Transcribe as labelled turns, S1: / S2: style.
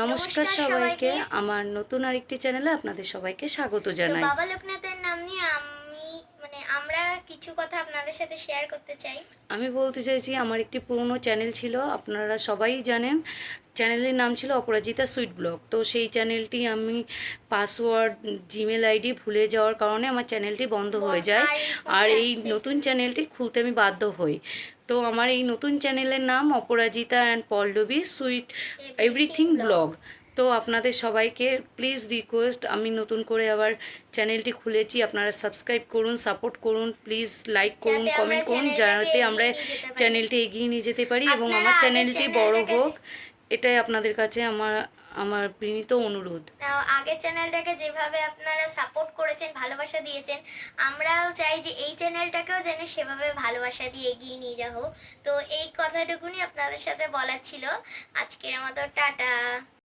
S1: নমস্কার সবাইকে। আমার নতুন আরেকটি চ্যানেলে আপনাদের সবাইকে স্বাগত জানাই।
S2: বাবা লোকনাথের নাম নিয়ে কিছু কথা আপনাদের সাথে শেয়ার করতে চাই?
S1: আমি বলতে চাইছি আমার একটি পুরনো চ্যানেল ছিল আপনারা সবাই জানেন। চ্যানেলের নাম ছিল অপরাজিতা সুইট ব্লগ। তো সেই চ্যানেলটি আমি পাসওয়ার্ড জিমেল আইডি ভুলে যাওয়ার কারণে আমার চ্যানেলটি বন্ধ হয়ে যায়। আর এই নতুন চ্যানেলটি খুলতে আমি বাধ্য হই। তো আমার এই নতুন চ্যানেলের নাম Aparajita and Pallavi sweet everything vlog তো আপনাদের সবাইকে প্লিজ রিকোয়েস্ট আমি নতুন করে আবার চ্যানেলটি খুলেছি আপনারা সাবস্ক্রাইব করুন সাপোর্ট করুন প্লিজ লাইক করুন কমেন্ট করুন যাতে আমরা। চ্যানেলটি এগিয়ে নিয়ে যেতে পারি এবং আমার চ্যানেলটি বড় হোক এটাই আপনাদের কাছে আমার আমার বিনীত অনুরোধ।
S2: আগের চ্যানেলটাকে যেভাবে আপনারা সাপোর্ট করেছেন ভালোবাসা দিয়েছেন আমরাও চাই যে এই চ্যানেলটাকেও যেন সেভাবে ভালোবাসা দিয়ে এগিয়ে নিয়ে যাব তো এই কথাটুকুনি আপনাদের সাথে বলার ছিল। আজকের মতো টাটা।